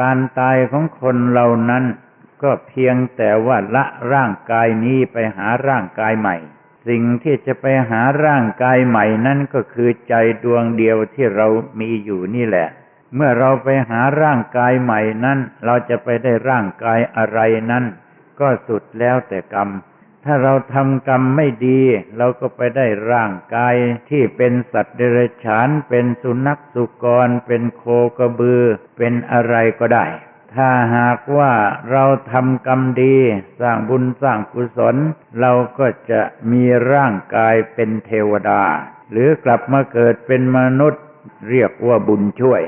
การตายของคนเหล่านั้นก็เพียงแต่ว่าละร่างกายนี้ไปหาร่างกายใหม่ สิ่งที่จะไปหาร่างกายใหม่นั่นก็คือใจดวงเดียวที่เรามีอยู่นี่แหละ เมื่อเราไปหาร่างกายใหม่นั้น เราจะไปได้ร่างกายอะไรนั้น ก็สุดแล้วแต่กรรม ถ้าเราทำกรรมไม่ดี เราก็ไปได้ร่างกายที่เป็นสัตว์เดรัจฉาน เป็นสุนัขสุกร เป็นโคกระบือ เป็นอะไรก็ได้ ถ้าหากว่าเราทำกรรมดี สร้างบุญสร้างกุศล เราก็จะมีร่างกายเป็นเทวดา หรือกลับมาเกิดเป็นมนุษย์ เรียกว่าบุญช่วย